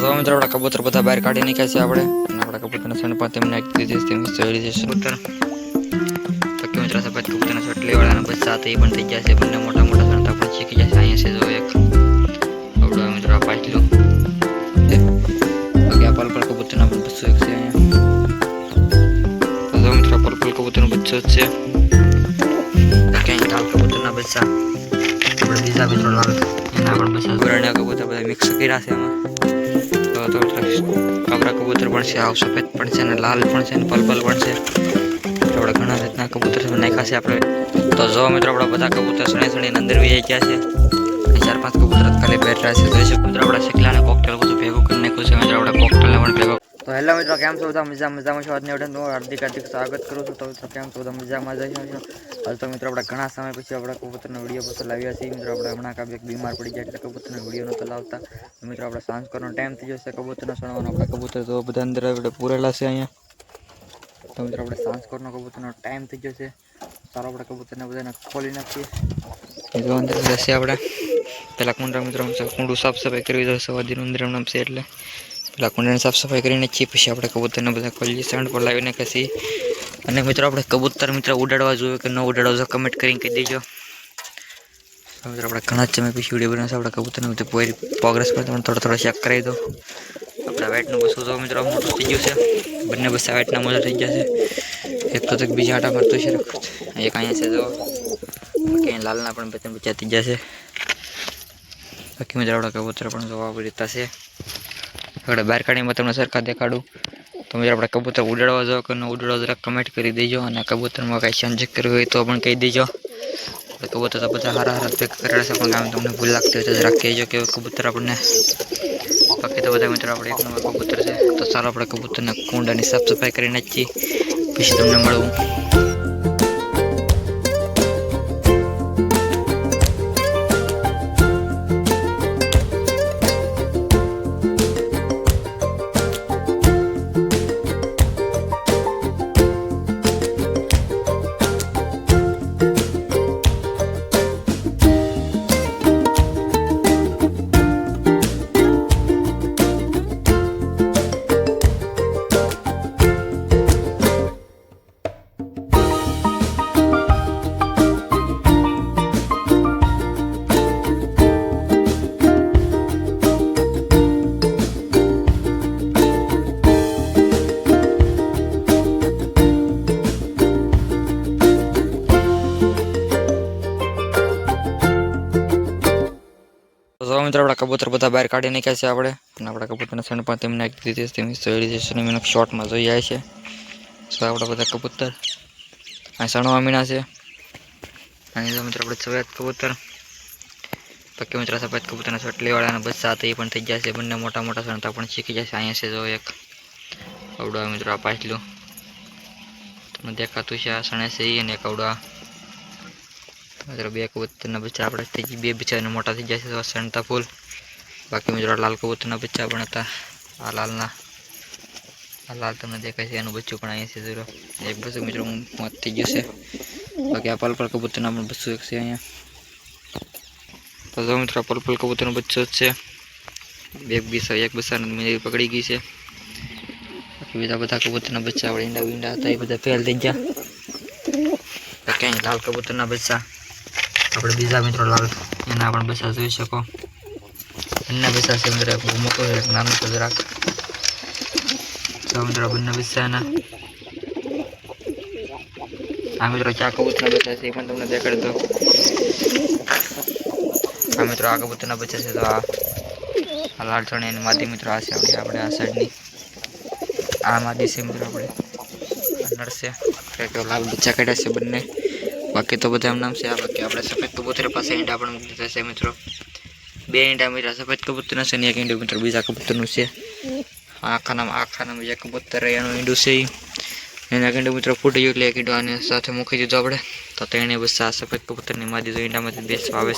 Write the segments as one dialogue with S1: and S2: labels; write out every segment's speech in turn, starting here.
S1: મિત્રો આપણા કબૂતર બધા બહાર કાઢી નાખ્યા છે આપણે અને આપણા કબૂતરના સણ પણ તેમને આપી દીધી તેમને ચડી જશે કબૂતર પછી મિત્રો સફેદ કબૂતરના ચોટલી વાળાના બચ્ચા હતા એ પણ થઈ ગયા છે બંને મોટા મોટા સણતા પણ શીખી ગયા છે અહીંયા છે જો એક આપણો મિત્રો આ પાછલું આ પર્પલ કબૂતરના પણ બચ્ચો એક છે અહીંયા તો મિત્રો પર્પલ કબૂતરનો બચ્ચો છે ક્યાંય લાલ કબૂતરના બચ્ચા બીજા મિત્રો લાલ એના પણ બચ્ચા ધોરણે કબૂતર બધા મિક્સ કર્યા છે એમાં જો તો કાબરા કબૂતર પણ છે આવ સફેદ પણ છે અને લાલ પણ છે અને પલપલ પણ છે આપણે ઘણા રીતના કબૂતર નાખ્યા છે આપણે તો જો મિત્રો આપણા બધા કબૂતર સણે સણીને અંદર વી ગયા છે ચાર પાંચ કબૂતર ખાલી બેઠા છે જોઈ શકો મિત્રો આપણે શીખલા અને કોકટેલ બધું ભેગું કરી ખુશ છે મિત્રો આપણે કોકટેલને પણ ભેગો તો હેલો મિત્રો કેમ છો બધા મજામાં મજામાં છો આજ ને એટલે નો હાર્દિકાર્દિક સ્વાગત કરું છું તો કેમ છો બધા મજામાં મજામાં આજ તો મિત્રો આપણે ઘણા સમય પછી આપણે કબૂતરનો વિડિયો બતો લાવ્યા છીએ મિત્રો આપણે આપણા કાકે બીમાર પડી જાય એટલે કબૂતરનો વિડિયો નતો લાવતા મિત્રો આપણે સાંસકનો ટાઈમ થી જોસે કબૂતરને સણવાનો કબૂતર તો બંદીરા વિડ પૂરેલા છે અહીંયા તો મિત્રો આપણે સાંસકનો કબૂતરનો ટાઈમ થી જોસે સારો આપણે કબૂતરને બુજાયને ખોલી નાખી એ જો અંતે જસે આપણે તેલકુંડરા મિત્રો હું સકુડું સાફ સફાઈ કરી જોશું વાધીનુંન્દ્ર નામ સે એટલે પેલા કુંડાની સાફ સફાઈ કરીને છીએ પછી આપણે કબૂતરને બધા ખોલીએ સાંડ પર લાવીને કસી અને મિત્રો આપણે કબૂતર મિત્ર ઉડાડવા જોઈએ કે ન ઉડાડવા જોઈએ કમેન્ટ કરીને કહી દેજો મિત્રો આપણે ઘણા જ સમય પછી વિડીયો બનાવશે આપણે કબૂતરને બધું પોઈ પ્રોગ્રેસ પર તમે થોડો થોડો ચેક કરાવી દો આપણા વેટનું બસો તો મિત્રો મોટું થઈ ગયું છે બંને બસ વેટના મોજા થઈ ગયા છે એક તો બીજા આટા મારતું છે એક અહીંયા છે તો ક્યાંય લાલના પણ બચન બચાતી જશે બાકી મિત્રો આપણા કબૂતર પણ જોવા આવી રીતા છે આપણે બહાર કાઢીને તમને સરખા દેખાડું તમે આપણે કબૂતર ઉડાડવા જાઓ કે ઉડાડવા જરા કમેન્ટ કરી દેજો અને કબૂતરમાં કાંઈ સંજેક કરવી હોય તો પણ કહી દેજો કબૂતર તો બધા સારા સારા પેક કરેલા છે પણ આમ તમને ભૂલ લાગતી હોય તો જરાક કહેજો કે કબૂતર આપણને બાકી તો બધા મિત્રો આપણે એક નંબર કબૂતર છે તો સારો આપણે કબૂતરના કુંડાની સાફ સફાઈ કરી નાખીએ પછી તમને મળવું જો મિત્રો આપણા કબૂતર બધા બહાર કાઢી નાખ્યા છે આપણે અને આપણા કબૂતરના સણ પણ તેમને નાખી દીધી છે તેમની સોયડી છે અને એમને શોર્ટમાં જોઈ જાય છે તો આપણા બધા કબૂતર આ સણવા મીણા છે અહીં જો મિત્રો આપણે સફેદ કબૂતર પક્કી મિત્રો સફેદ કબૂતરના ચોટલીવાળા અને બચ્ચા હતા એ પણ થઈ ગયા છે બંને મોટા મોટા સણતા પણ શીખી જશે અહીંયા છે જો એક અવડા મિત્રો આ પાછલું તમને દેખાતું છે આ સણે છે અને એક અવડા અહ જો બે કબૂતરના બચ્ચા આપણે થીજી બે બચ્ચાનો મોટો થઈ જશે તો સંતાફુલ બાકી મિત્રોલા લાલ કબૂતરના બચ્ચા બણાતા આ લાલના આ લાલ તમે દેખાય છે એનો બચ્ચો પણ આય છે જો એક બચ્ચો મિત્રો હું પાથ થઈ જશે તો કે આ પર્પલ કબૂતરના બચ્ચો એક છે એના તો જો મિત્રો પર્પલ કબૂતરના બચ્ચો છે બેક બીસ એક બચ્ચાને મેં પકડી ગઈ છે આ બધા બધા કબૂતરના બચ્ચા વિંડા વિંડા થાય બધા ફેલાઈ જ્યા તો કે લાલ કબૂતરના બચ્ચા આપડે બીજું મિત્રો લાલ એના આપણે બચા જોઈ શકો એના બચા સુંદર ગોમકો નામ તે રાખ તો આપણે દરબન બિસ્સાના આ મિત્રો ચા કોણ બસાઈ પણ તમે દેખ દે તો આ મિત્રો આગળ પણ બચે છે આ લાડ છો ને મિત્રો આ છે આપણે આ સાઈડની આ આ દિશામાં મિત્રો આપણે આગળ છે પેટો લાલ બચા કઢા છે બને બાકી તો બધા નામ છે આ બાકી આપણે સફેદ કબૂતર પાસે ઈંડા પણ મૂકી દીધા છે મિત્રો બે ઈંડા મિત્રો સફેદ કબૂતરના છે ને એક ઈંડું મિત્રો બીજા કબૂતરનું છે આખા નામ આખા નામ બીજા કબૂતર એનું ઈંડું છે એના ઈંડું મિત્રો ફૂટી ગયું એટલે એક ઈંડું આને સાથે મૂકી દીધું આપણે તો તેણે બસ આ સફેદ કબૂતરની માદી તો ઈંડામાંથી બેસવા આવે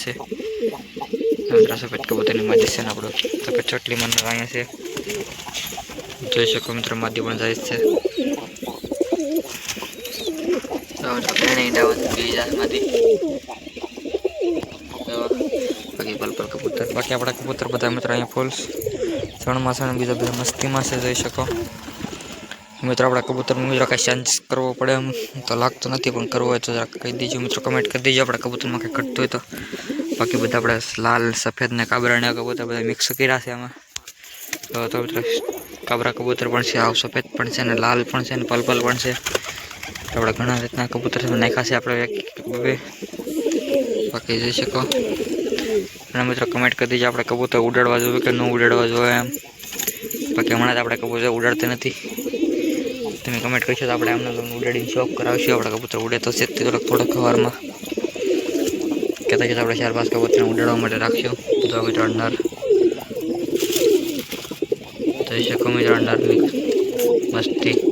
S1: છે સફેદ કબૂતરની માદી છે ને આપણું સફેદ ચોટલી મને અહીંયા છે જોઈ શકો મિત્રો માદી પણ જાય છે તો આપણે નાઈટ આવત બીજા જમતી તો પગે કબુતર પગે બધા કબુતર બધા મિત્રો અહીં ફુલ જણ માં સાણું બીજો બી મસ્તી માં સહી શકો મિત્રો આપણે કબુતર નું રકા સંસ્ક કરવો પડે તો લાગતું નથી પણ કરવો હોય તો કહી દીજો મિત્રો કમેન્ટ કરી દીજો આપણા કબુતર માં કે કડતોય તો બાકી બધા આપણા લાલ સફેદ ને કાબરા ને કબુતર બધા મિક્સ કરીયા છે આમાં તો કાબરા કબુતર પણ છે આવો સફેદ પણ છે ને લાલ પણ છે ને પલપલ પણ છે આપડા ઘણા બધા પતંગ કબુતરમાં નાખ્યા છે આપણે એક એક બાકી જે શકો મારા મિત્રો કમેન્ટ કરી દેજો આપણે કબૂતર ઉડાડવા જોઈએ કે નવું ઉડાડવા જોઈએ બાકી હમણાં જ આપણે કબૂતર ઉડાડતા નથી તમે કમેન્ટ કરજો તો આપણે આમના તો ઉડાડી ચોક કરાવશું આપણે કબૂતર ઉડે તો સેટ થોડાક ખવર માં કેતા કે આપણા ચારે બાજુ કબૂતરને ઉડાડવા માટે રાખજો તો મિત્રો અડનાર તોય શકો મિત્રો અડનાર મસ્ત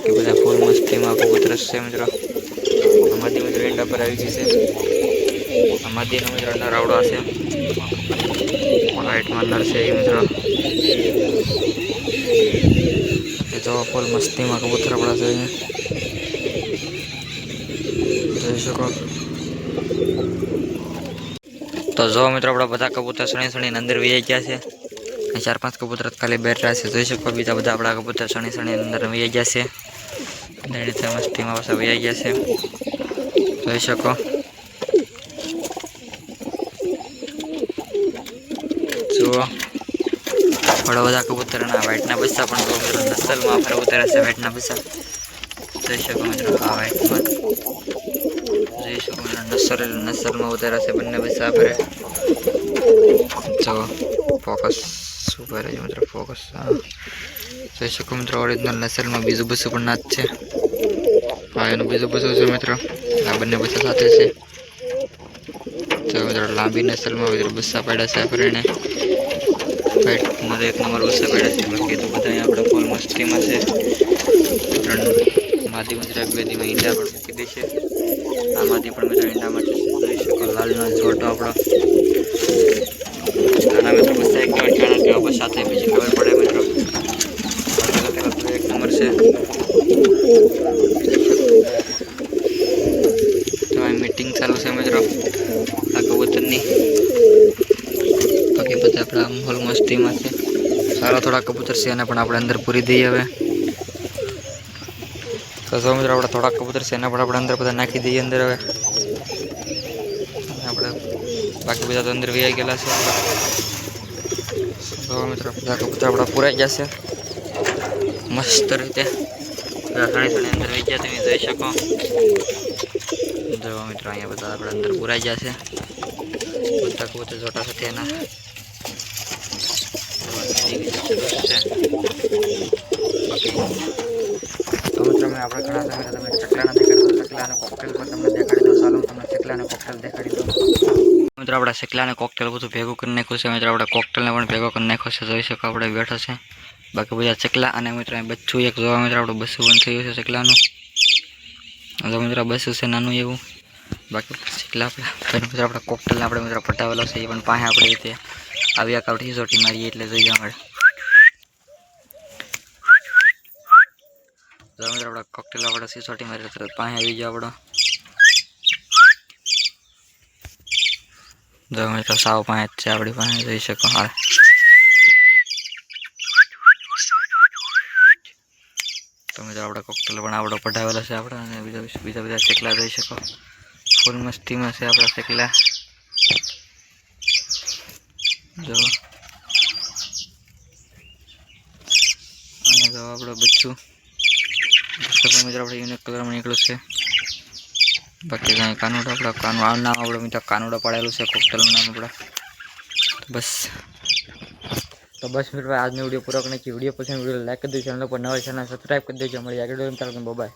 S1: કે બધા કોમ મસ્ટીમાં કબૂતર છે મિત્રો સમાધીનું રેન્ડા પર આવી છે છે સમાધીનું રેન્ડા રાવડું છે કોલાઈટ માંંદર છે મિત્રો તો જો કબૂતર મસ્ટીમાં કબૂતર પડસે તો જો મિત્રો આપણા બધા કબૂતર સણી સણી અંદર વેઈ ગયા છે ચાર પાંચ કબૂતર કાલે બેઠે હશે જો શકો બીજા બજે આપણા કબૂતર સણી સણી અંદર વેઈ જશે એ રીતે મસ્તીમાં પાછા વૈયા ગયા છે જોઈ શકો જુઓ થોડા બધા કબૂતરના વાઇટના પૈસા પણ કબૂતર નસલમાં આપણે ઉતરે છે વાઇટના પૈસા જોઈ શકો મિત્રો આ વાઇટમાં જોઈ શકો મિત્રો નસલ નસલમાં ઉતરે છે બંને પૈસા આપણે જો ફોકસ શું કરે છે મિત્રો ફોકસ હા જોઈ શકો મિત્રો ઓરિજિનલ નસલમાં બીજું બસું પણ નાચ છે પાયાનું બીજું બધું છે મિત્રો આ બંને બચ્ચા સાથે છે તો મિત્રો લાંબી નસલમાં મિત્રો બસ્સા પાડ્યા છે આપણે ફાઇટમાં એક નંબર બસ્સા પાડ્યા છે બાકી તો બધા આપણે ફૂલ મસ્તીમાં છે માદી મિત્રો એક બે દીમાં ઈંડા પણ મૂકી દે છે આ માદી પણ મિત્રો ઈંડા માટે જોઈ શકો લાલનો જોટો આપણો નાના મિત્રો બસ્સા એક અઠ્યાણા જેવા બસ સાથે બીજી ખબર પડે મિત્રો એક નંબર છે તેમાંથી સારા થોડા કબૂતર છે એને પણ આપણે અંદર પૂરી દઈએ હવે તો સૌ મિત્રો આપણે થોડા કબૂતર છે એને પણ આપણે અંદર બધા નાખી દઈએ અંદર હવે આપણે બાકી બધા તો અંદર વૈયા ગયેલા છે તો મિત્રો બધા કબૂતર આપણા પૂરાઈ જશે મસ્ત રીતે રાસાણી સાણી અંદર વહી ગયા તમે જોઈ શકો જો મિત્રો અહીંયા બધા આપણે અંદર પૂરાઈ જશે બધા કબૂતર જોટા સાથે એના તમે આપણે ઘણા તમે તમે ચકલાના દેખાડી દો ચકલાના કોકટેલ પણ તમને દેખાડી દો સારું તમે ચકલાના કોકટેલ દેખાડી દો મિત્રો આપણા ચકલાને કોકટેલ બધું ભેગું કરી નાખ્યું છે મિત્રો આપણે કોકટેલને પણ ભેગો કરી નાખ્યો છે જોઈ શકો આપણે બેઠો છે બાકી બધા ચકલા અને મિત્રો બચ્ચું એક જોવા મિત્રો આપણું બસ્સું પણ થઈ ગયું છે ચકલાનું મિત્રો બસ્સું છે નાનું એવું બાકી એટલે આપણે તો મિત્રો આપણે કોકટેલ આપણે મિત્રો પટાવેલો છે એ પણ પાસે આપણે રીતે આવી આકાવટી સોટી મારીએ એટલે જોઈ જવા મળે તો મિત્રો આપણે કોકટેલ આપણે સિસોટી મારી તરત પાસે આવી ગયો આપણો જો મિત્રો સાવ પાસે છે આપણી પાસે જોઈ શકો હાલ તો મિત્રો આપણે કોકટેલ પણ આપણો પટાવેલો છે આપણે અને બીજા બીજા બધા ચેકલા જોઈ શકો કોરમા સ્ટીમ છે આપડા સેકલા જો આયા જો આપડો બચ્ચું સબ તો મજરા પડીને કલર માં નીકળ્યું છે બકકે કાનોડો આપડા કાનો આવના આવડો મિતો કાનોડો પડેલું છે કોકટલ માં નમડા બસ તો બસ ફિર આજ મે વિડિયો પૂરો કરને છે વિડિયો પસં વિડિયો લાઈક કરી દેજો ચેનલ પર નવા ચેનલ સબસ્ક્રાઇબ કરી દેજો મળી જ આગળ દો મિત્રો બાય બાય